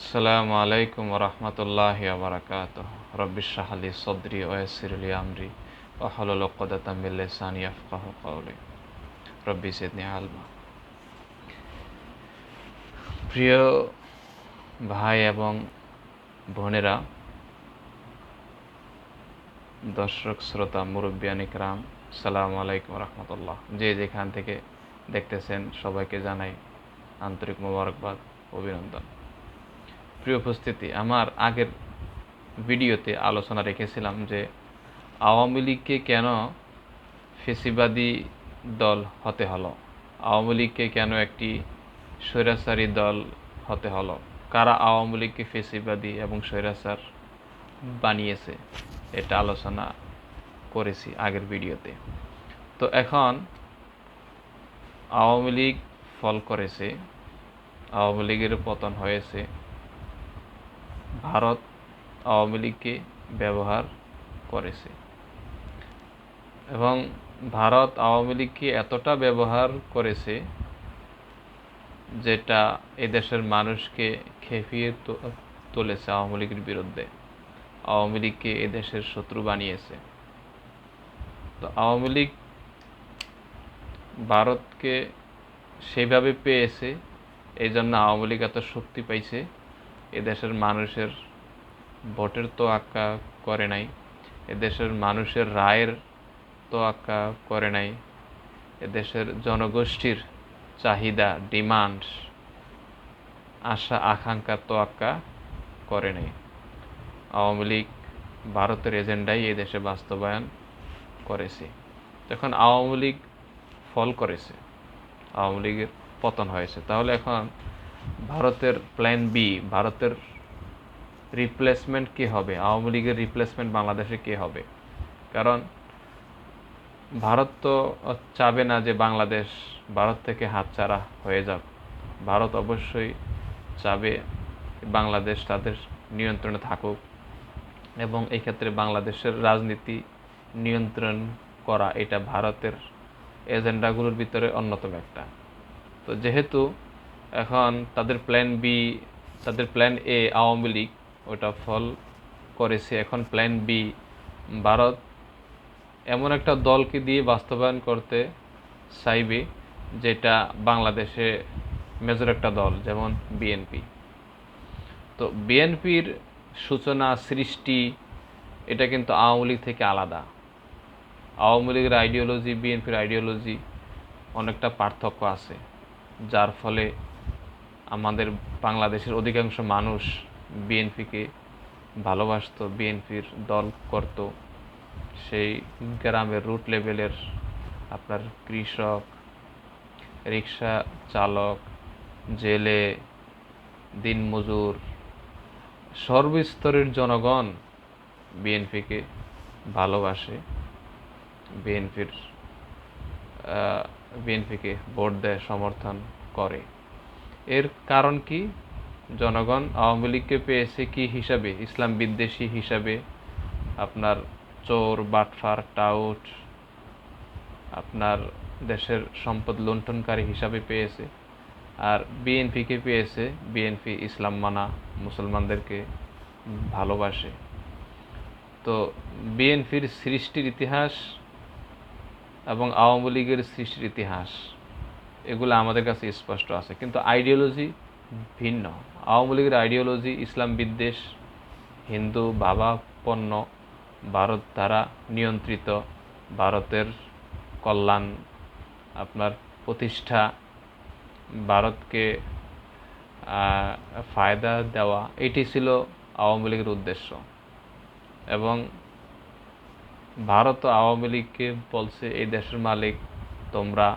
আসসালামু আলাইকুম রহমতুল্লাহ বারাকাত রব্বিশাহালি সদরি ওয়াসিরলি আমরি ওহলুল উকদাতাম মিন লিসানি ইয়াফকাহু কওলি। রব্বি জিদনি আলমা। প্রিয় ভাই এবং বোনেরা, দর্শক, শ্রোতা মুরব্বিয়ানিক রাম সালামু আলাইকুম রহমতুল্লাহ। যে যেখান থেকে দেখতেছেন, সবাইকে জানাই আন্তরিক মোবারকবাদ, অভিনন্দন। প্রিয় উপস্থিতি, আমার আগের ভিডিওতে আলোচনা রেখেছিলাম যে আওয়ামী লীগকে কেন ফেসিবাদী দল হতে হলো? আওয়ামী লীগকে কেন একটি স্বৈরাচারী দল হতে হলো? কারা আওয়ামী লীগকে ফেসিবাদী এবং স্বৈরাচার বানিয়েছে? এটা আলোচনা করেছি আগের ভিডিওতে। তো এখন আওয়ামী লীগ ফল করেছে, আওয়ামী লীগের পতন হয়েছে ভারত আওয়ামী লীগকে ব্যবহার করেছে। এবং ভারত আওয়ামী লীগকে এতটা ব্যবহার করেছে যেটা এদেশের মানুষকে খেপিয়ে তুলেছে আওয়ামী লীগের বিরুদ্ধে। আওয়ামী লীগকে এদেশের শত্রু বানিয়েছে। তো আওয়ামী লীগ ভারতকে সেইভাবে পেয়েছে, এই জন্য আওয়ামী লীগ এত শক্তি পাইছে। এদেশের মানুষের ভোটের তো আক্কা করে নাই, এদেশের মানুষের রায়ের তো আক্কা করে নাই, এদেশের জনগোষ্ঠীর চাহিদা, ডিমান্ড, আশা আকাঙ্ক্ষার তো আক্কা করে নাই। আওয়ামী লীগ ভারতের এজেন্ডাই এই দেশে বাস্তবায়ন করেছে। এখন আওয়ামী লীগ ফল করেছে, আওয়ামী লীগের পতন হয়েছে, তাহলে এখন ভারতের প্ল্যান বি ভারতের রিপ্লেসমেন্ট কে হবে? আওয়ামী লীগের রিপ্লেসমেন্ট বাংলাদেশে কে হবে? কারণ ভারত তো চাবে না যে বাংলাদেশ ভারত থেকে হাতছাড়া হয়ে যাক। ভারত অবশ্যই চাবে বাংলাদেশ তাদের নিয়ন্ত্রণে থাকুক এবং এই ক্ষেত্রে বাংলাদেশের রাজনীতি নিয়ন্ত্রণ করা এটা ভারতের এজেন্ডাগুলোর ভিতরে অন্যতম একটা। তো যেহেতু এখন তাদের প্ল্যান বি তাদের প্ল্যান এ আওয়ামী লীগ, ওটা ফল করেছে। এখন প্ল্যান বি ভারত এমন একটা দলকে দিয়ে বাস্তবায়ন করতে চাইবে, যেটা বাংলাদেশে মেজর একটা দল, যেমন বিএনপি তো বিএনপির সূচনা, সৃষ্টি, এটা কিন্তু আওয়ামী লীগ থেকে আলাদা। আওয়ামী লীগের আইডিওলজি বিএনপির আইডিওলজি অনেকটা পার্থক্য আছে, যার ফলে আমাদের বাংলাদেশের অধিকাংশ মানুষ বিএনপিকে ভালোবাসত, বিএনপির দল করত। সেই গ্রামের রুট লেভেলের আপনার কৃষক, রিক্সা চালক, জেলে, দিনমজুর, সর্বস্তরের জনগণ বিএনপিকে ভালোবাসে। বিএনপির বিএনপিকে ভোট দেয়, সমর্থন করে। এর কারণ কি? জনগণ আওয়ামী লীগকে পেয়েছে কি হিসাবে? ইসলাম বিদ্বেষী হিসাবে? আপনার চোর, বাটফার, টাউট, আপনার দেশের সম্পদ লুণ্ঠনকারী হিসাবে পেয়েছে। আর বিএনপিকে পেয়েছে, বিএনপি ইসলাম মানা, মুসলমানদেরকে ভালোবাসে। তো বিএনপির সৃষ্টির ইতিহাস এবং আওয়ামী লীগের সৃষ্টির ইতিহাস। এগুলো আমাদের কাছে স্পষ্ট আছে। কিন্তু আইডিওলজি ভিন্ন। আওয়ামী লীগের আইডিওলজি ইসলাম বিদ্বেষ, হিন্দু ভাবাপন্ন ভারত দ্বারা নিয়ন্ত্রিত, ভারতের কল্যাণ, আপনার প্রতিষ্ঠা, ভারতকে ফায়দা দেওয়া, এটি ছিল আওয়ামী লীগের উদ্দেশ্য। এবং ভারত আওয়ামী লীগকে বলছে, এই দেশের মালিক, তোমরা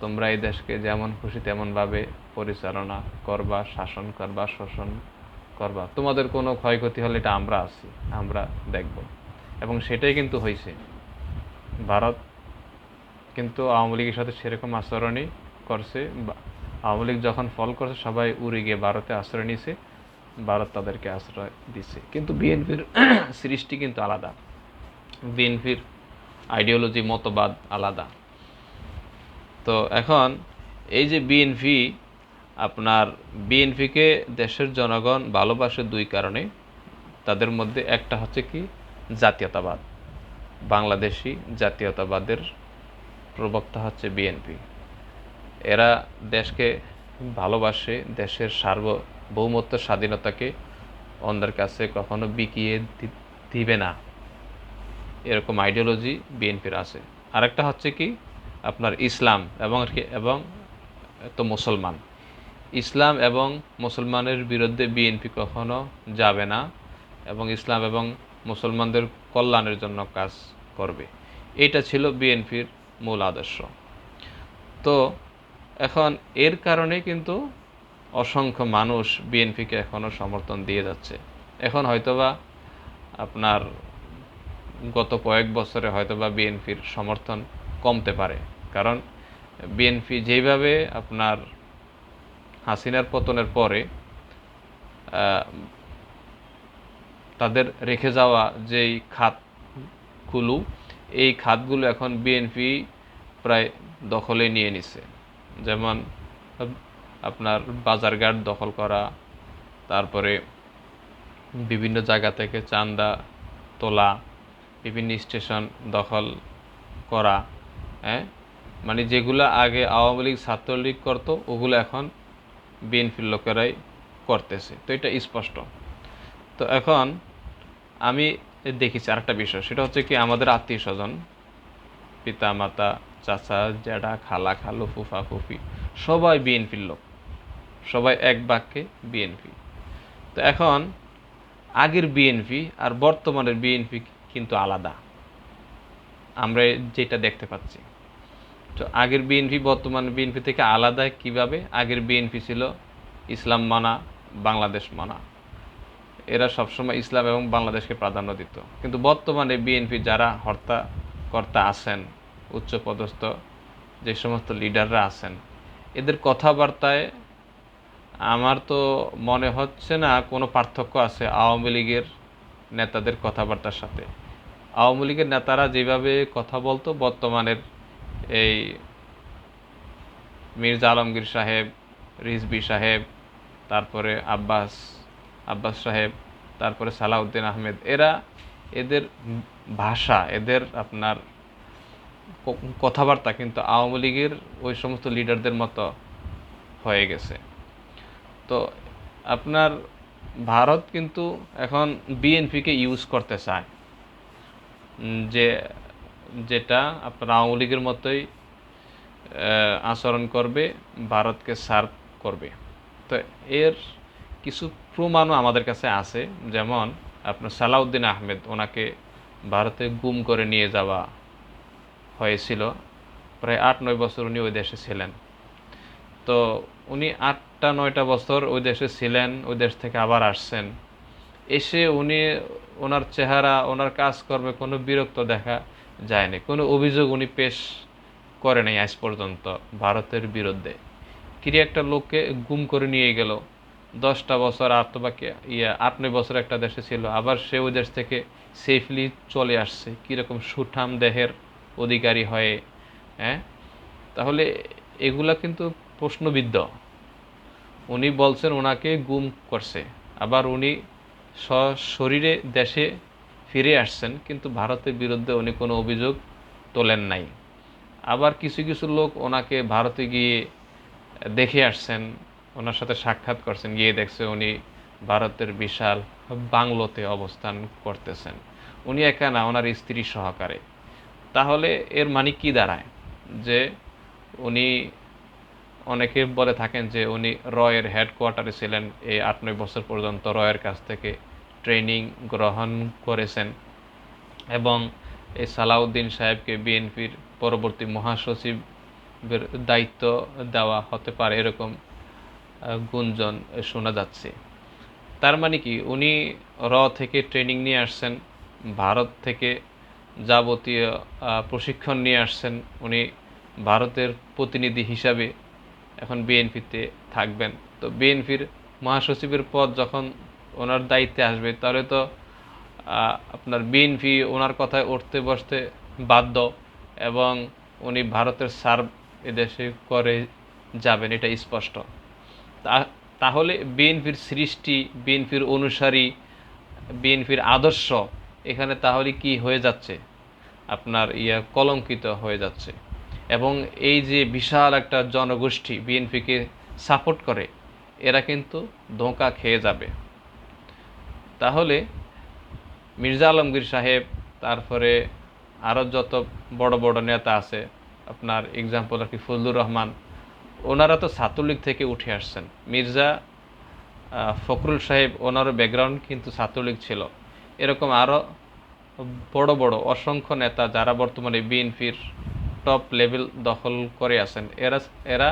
তোমরা এই দেশকে যেমন খুশি তেমনভাবে পরিচালনা করবা, শাসন করবা, শোষণ করবা। তোমাদের কোনো ক্ষয়ক্ষতি হলে এটা আমরা আছি, আমরা দেখব। এবং সেটাই কিন্তু হয়েছে ভারত কিন্তু আওয়ামী লীগের সাথে সেরকম আচরণই করছে। আওয়ামী লীগ যখন ফল করছে, সবাই উড়ে গিয়ে ভারতে আশ্রয় নিছে, ভারত তাদেরকে আশ্রয় দিছে। কিন্তু বিএনপির সৃষ্টি কিন্তু আলাদা। বিএনপির আইডিওলজি মতবাদ আলাদা। তো এখন এই যে বিএনপি আপনার বিএনপিকে দেশের জনগণ ভালোবাসে দুই কারণে। তাদের মধ্যে একটা হচ্ছে কি? জাতীয়তাবাদ। বাংলাদেশি জাতীয়তাবাদের প্রবক্তা হচ্ছে বিএনপি এরা দেশকে ভালোবাসে, দেশের সার্বভৌমত্ব, স্বাধীনতাকে অন্যের কাছে কখনো বিকিয়ে দিবে না। এরকম আইডিওলজি বিএনপির আছে। আরেকটা হচ্ছে কি? আপনার ইসলাম এবং এবং তো মুসলমান। ইসলাম এবং মুসলমানের বিরুদ্ধে বিএনপি কখনো যাবে না এবং ইসলাম এবং মুসলমানদের কল্যাণের জন্য কাজ করবে। এটা ছিল বিএনপির মূল আদর্শ। তো এখন এর কারণে কিন্তু অসংখ্য মানুষ বিএনপিকে এখনও সমর্থন দিয়ে যাচ্ছে। এখন হয়তোবা আপনার গত কয়েক বছরে হয়তোবা বিএনপির সমর্থন কমতে পারে। কারণ বিএনপি যেভাবে আপনার হাসিনার পতনের পরে তাদের রেখে যাওয়া যেই খাতগুলো, এই খাতগুলো এখন বিএনপি প্রায় দখলে নিয়ে নিছে। যেমন আপনার বাজারঘাট দখল করা, তারপরে বিভিন্ন জায়গা থেকে চান্দা তোলা, বিভিন্ন স্টেশন দখল করা হ্যাঁ? মানে যেগুলো আগে আওয়ামী লীগ ছাত্রলীগ করতো, ওগুলো এখন বিএনপির লোকেরাই করতেছে। তো এটা স্পষ্ট। তো এখন আমি দেখেছি আরেকটা বিষয়, সেটা হচ্ছে কি আমাদের আত্মীয় স্বজন পিতা মাতা চাচা জ্যাঠা খালা, খালু, ফুফা, ফুফি, সবাই বিএনপির লোক। সবাই এক বাক্যে বিএনপি। তো এখন আগের বিএনপি আর বর্তমানের বিএনপি কিন্তু আলাদা। আমরা যেটা দেখতে পাচ্ছি। তো আগের বিএনপি বর্তমান বিএনপি থেকে আলাদা কীভাবে? আগের বিএনপি ছিল ইসলাম মানা, বাংলাদেশ মানা। এরা সবসময় ইসলাম এবং বাংলাদেশকে প্রাধান্য দিত। কিন্তু বর্তমানে বিএনপি যারা হর্তা কর্তা আছেন, উচ্চপদস্থ, যে সমস্ত লিডাররা আছেন, এদের কথাবার্তায় আমার তো মনে হচ্ছে না কোনো পার্থক্য আছে আওয়ামী লীগের নেতাদের কথাবার্তার সাথে। আওয়ামী লীগের নেতারা যেভাবে কথা বলতো, বর্তমানের এই মির্জা আলমগীর সাহেব রিজবি সাহেব, তারপরে আব্বাস আব্বাস সাহেব, তারপরে সালাউদ্দিন আহমেদ, এরা এদের ভাষা, এদের আপনার কথাবার্তা কিন্তু আওয়ামী লীগের ওই সমস্ত লিডারদের মতো হয়ে গেছে। তো আপনার ভারত কিন্তু এখন বিএনপিকে ইউজ করতে চায়। যে যেটা আপনার আওয়ামী লীগের মতোই আচরণ করবে, ভারতকে সার্ভ করবে। তো এর কিছু প্রমাণও আমাদের কাছে আছে। যেমন আপনার সালাউদ্দিন আহমেদ, ওনাকে ভারতে গুম করে নিয়ে যাওয়া হয়েছিল। প্রায় আট, নয় বছর উনি ওই দেশে ছিলেন। তো উনি আটটা, নয়টা বছর ওই দেশে ছিলেন, ওই দেশ থেকে আবার আসছেন। এসে উনি ওনার চেহারা, ওনার কাজকর্মে কোনো বিরক্ত দেখা যায়নি। কোনো অভিযোগ উনি পেশ করে নাই আজ পর্যন্ত ভারতের বিরুদ্ধে। কিরে একটা লোককে গুম করে নিয়ে গেল। দশটা বছর তো বাকি ইয়ে আট নয় বছর একটা দেশে ছিল। আবার সে ওই দেশ থেকে সেফলি চলে আসছে। কীরকম সুঠাম দেহের অধিকারী হয়ে হ্যাঁ? তাহলে এগুলা কিন্তু প্রশ্নবিদ্ধ। উনি বলছেন ওনাকে গুম করছে। আবার উনি সশরীরে দেশে ফিরে আসছেন, কিন্তু ভারতের বিরুদ্ধে উনি কোনো অভিযোগ তোলেন নাই। আবার কিছু কিছু লোক ওনাকে ভারতে গিয়ে দেখে আসছেন, ওনার সাথে সাক্ষাৎ করছেন, গিয়ে দেখছে উনি ভারতের বিশাল বাংলোতে অবস্থান করতেছেন। উনি একা না, ওনার স্ত্রী সহকারে। তাহলে এর মানে কি দাঁড়ায়? যে উনি অনেকে বলে থাকেন যে উনি রয়ের হেডকোয়ার্টারে ছিলেন, এই আট নয় বছর পর্যন্ত রয়ের কাছ থেকে ট্রেনিং গ্রহণ করেছেন এবং এই সালাউদ্দিন সাহেবকে বিএনপির পরবর্তী মহাসচিবের দায়িত্ব দেওয়া হতে পারে এরকম গুঞ্জন শোনা যাচ্ছে। তার মানে কি, উনি র থেকে ট্রেনিং নিয়ে আসছেন, ভারত থেকে যাবতীয় প্রশিক্ষণ নিয়ে আসছেন, উনি ভারতের প্রতিনিধি হিসাবে এখন বিএনপিতে থাকবেন। তো বিএনপির মহাসচিবের পদ যখন ওনার দায়িত্বে আসবে, তাহলে তো আপনার বিএনপি ওনার কথায় উঠতে বসতে বাধ্য এবং উনি ভারতের সার্ভ এদেশে করে যাবেন, এটা স্পষ্ট। তাহলে বিএনপির সৃষ্টি বিএনপির অনুসারী বিএনপির আদর্শ এখানে তাহলে কি হয়ে যাচ্ছে? আপনার ইয়া কলঙ্কিত হয়ে যাচ্ছে। এবং এই যে বিশাল একটা জনগোষ্ঠী বিএনপিকে সাপোর্ট করে, এরা কিন্তু ধোঁকা খেয়ে যাবে। তাহলে মির্জা আলমগীর সাহেব, তারপরে আরও যত বড় বড় নেতা আছে, আপনার এক্সাম্পল আর কি ফজলুর রহমান, ওনারা তো ছাত্রলীগ থেকে উঠে আসছেন। মির্জা ফখরুল সাহেব, ওনারও ব্যাকগ্রাউন্ড কিন্তু ছাত্রলীগ ছিল। এরকম আরও বড় বড় অসংখ্য নেতা যারা বর্তমানে বিএনপির টপ লেভেল দখল করে আছেন, এরা এরা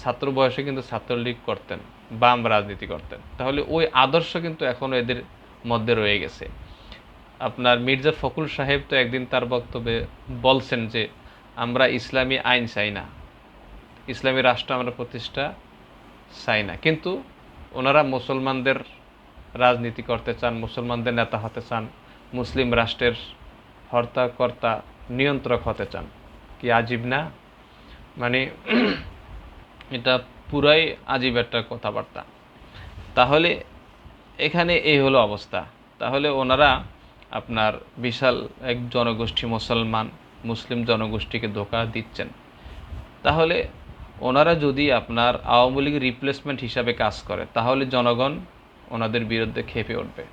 ছাত্র বয়সে কিন্তু ছাত্রলীগ করতেন, বাম রাজনীতি করতেন। তাহলে ওই আদর্শ কিন্তু এখনও এদের মধ্যে রয়ে গেছে। আপনার মির্জা ফখরুল সাহেব তো একদিন তার বক্তব্যে বলছেন যে, আমরা ইসলামী আইন চাই না। ইসলামী রাষ্ট্র আমরা প্রতিষ্ঠা চাই না। কিন্তু ওনারা মুসলমানদের রাজনীতি করতে চান, মুসলমানদের নেতা হতে চান, মুসলিম রাষ্ট্রের হর্তাকর্তা নিয়ন্ত্রক হতে চান। কি আজীব না? মানে এটা পুরাই আজীব একটা কথাবার্তা। তাহলে এখানে এই হলো অবস্থা। তাহলে ওনারা আপনার বিশাল এক জনগোষ্ঠী মুসলমান, মুসলিম জনগোষ্ঠীকে ধোকা দিচ্ছেন। তাহলে ওনারা যদি আপনার আওয়ামী লীগের রিপ্লেসমেন্ট হিসাবে কাজ করে, তাহলে জনগণ ওনাদের বিরুদ্ধে খেপে উঠবে।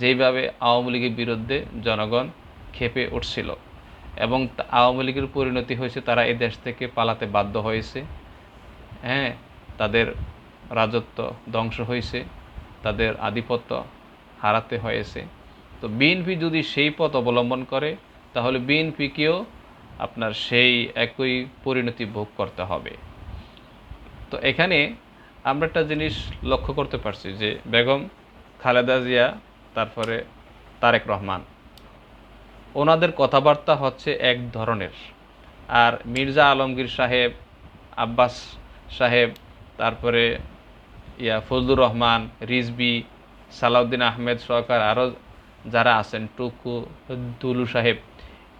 যেইভাবে আওয়ামী লীগের বিরুদ্ধে জনগণ খেপে উঠছিল এবং আওয়ামী লীগের পরিণতি হয়েছে, তারা এই দেশ থেকে পালাতে বাধ্য হয়েছে। হ্যাঁ তাদের রাজত্ব ধ্বংস হয়েছে। তাদের আধিপত্য হারাতে হয়েছে। তো বিএনপি যদি সেই পথ অবলম্বন করে, তাহলে বিএনপিকেও আপনার সেই একই পরিণতি ভোগ করতে হবে। তো এখানে আমরা একটা জিনিস লক্ষ্য করতে পারছি যে বেগম খালেদা জিয়া, তারপরে তারেক রহমান, ওনাদের কথাবার্তা হচ্ছে এক ধরনের। আর মির্জা আলমগীর সাহেব, আব্বাস সাহেব, তারপরে ইয়া ফজলুর রহমান, রিজবি, সালাউদ্দিন আহমেদ সরকার আরও যারা আছেন, টুকু, দুলু সাহেব,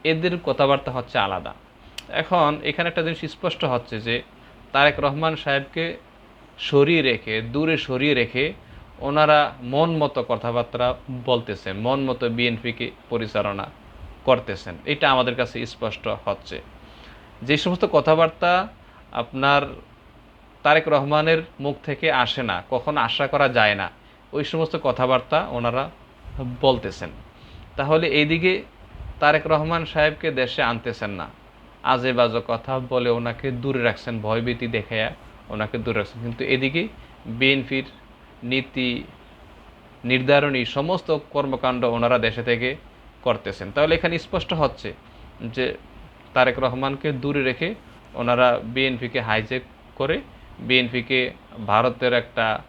এদের কথাবার্তা হচ্ছে আলাদা। এখন এখানে একটা জিনিস স্পষ্ট হচ্ছে যে, তারেক রহমান সাহেবকে সরিয়ে রেখে, দূরে সরিয়ে রেখে ওনারা মন মতো কথাবার্তা বলতেছেন, মন মতো বিএনপিকে পরিচালনা করতেছেন। এটা আমাদের কাছে স্পষ্ট হচ্ছে। যে সমস্ত কথাবার্তা আপনার তারেক রহমানের মুখ থেকে আসে না, কখনো আশা করা যায় না। ওই সমস্ত কথাবার্তা ওনারা বলতেছেন। তাহলে এইদিকে তারেক রহমান সাহেবকে দেশে আনতেছেন না। আজে বাজে কথা বলে ওনাকে দূরে রাখছেন, ভয়ভীতি দেখাইয়া ওনাকে দূরে রাখছেন। কিন্তু এদিকে বিএনপির নীতি নির্ধারণী সমস্ত কর্মকাণ্ড ওনারা দেশে থেকে করতেছেন। তাহলে এখানে স্পষ্ট হচ্ছে যে তারেক রহমানকে দূরে রেখে ওনারা বিএনপিকে হাইজেক করে বিএনপিকে ভারতের একটা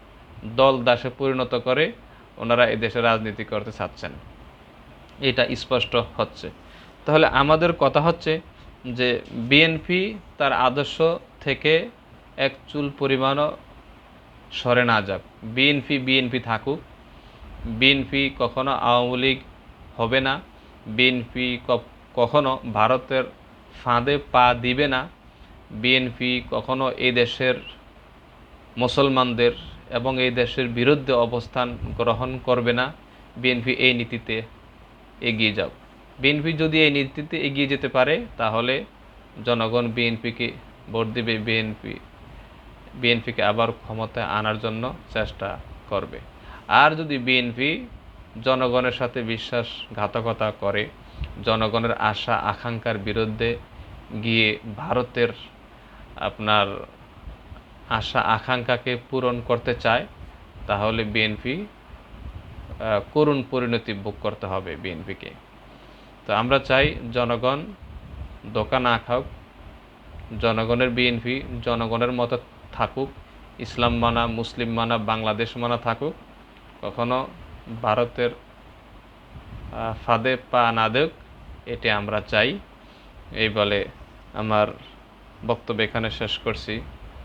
দল দাসে পরিণত করে ওনারা এই দেশে রাজনীতি করতে চাচ্ছেন। এটা স্পষ্ট হচ্ছে। তাহলে আমাদের কথা হচ্ছে যে বিএনপি তার আদর্শ থেকে এক চুল পরিমাণও সরে না যাক। বিএনপি বিএনপি থাকুক। বিএনপি কখনো আওয়ামী লীগ হবে না। বিএনপি কখনো ভারতের ফাঁদে পা দিবে না। বিএনপি কখনো এই দেশের মুসলমানদের এবং এই দেশের বিরুদ্ধে অবস্থান গ্রহণ করবে না, বিএনপি এই নীতিতে এগিয়ে যাও বিএনপি যদি এই নীতিতে এগিয়ে যেতে পারে, তাহলে জনগণ বিএনপিকে ভোট দেবে, বিএনপি, বিএনপিকে আবার ক্ষমতায় আনার জন্য চেষ্টা করবে। আর যদি বিএনপি জনগণের সাথে বিশ্বাসঘাতকতা করে, জনগণের আশা আকাঙ্ক্ষার বিরুদ্ধে গিয়ে ভারতের আপনার আশা আকাঙ্ক্ষাকে পূরণ করতে চায়, তাহলে বিএনপি করুণ পরিণতি ভোগ করতে হবে বিএনপিকে তো আমরা চাই জনগণ দোকান না খাক, জনগণের বিএনপি জনগণের মতো থাকুক, ইসলাম মানা, মুসলিম মানা, বাংলাদেশ মানা থাকুক, কখনো ভারতের ফাঁদে পা না দেক, এটি আমরা চাই। এই বলে আমার বক্তব্য এখানে শেষ করছি।